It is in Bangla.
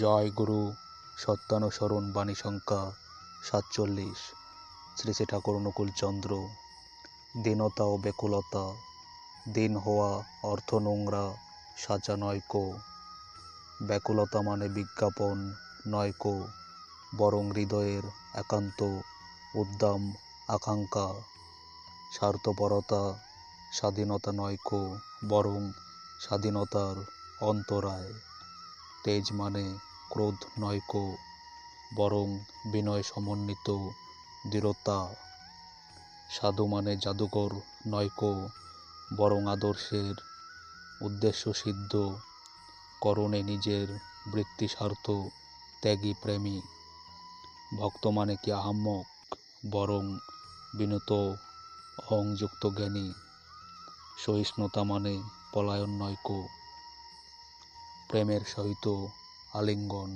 জয় গুরু সত্যানুসরণ বাণী সংখ্যা সাতচল্লিশ। শ্রী শ্রী ঠাকুর অনুকূল চন্দ্র, দীনতা ও বেকুলতা দিন হওয়া অর্থ নোংরা সাচা নয়কো ব্যাকুলতা মানে বিজ্ঞাপন নয়কো বরং হৃদয়ের একান্ত উদ্দাম আকাঙ্ক্ষা। স্বার্থপরতা স্বাধীনতা নয়কো বরং স্বাধীনতার অন্তরায়। তেজ মানে ক্রোধ নয়কো বরং বিনয় সমন্বিত দৃঢ়তা। সাধু মানে জাদুকর নয়কো বরং আদর্শের উদ্দেশ্য সিদ্ধ। করণে নিজের বৃত্তি স্বার্থ ত্যাগী প্রেমী। ভক্ত মানে কি আহাম্মক, বরং বিনত অহংযুক্ত জ্ঞানী। সহিষ্ণুতা মানে পলায়ন নয়কো প্রেমের সহিত আলিঙ্গন।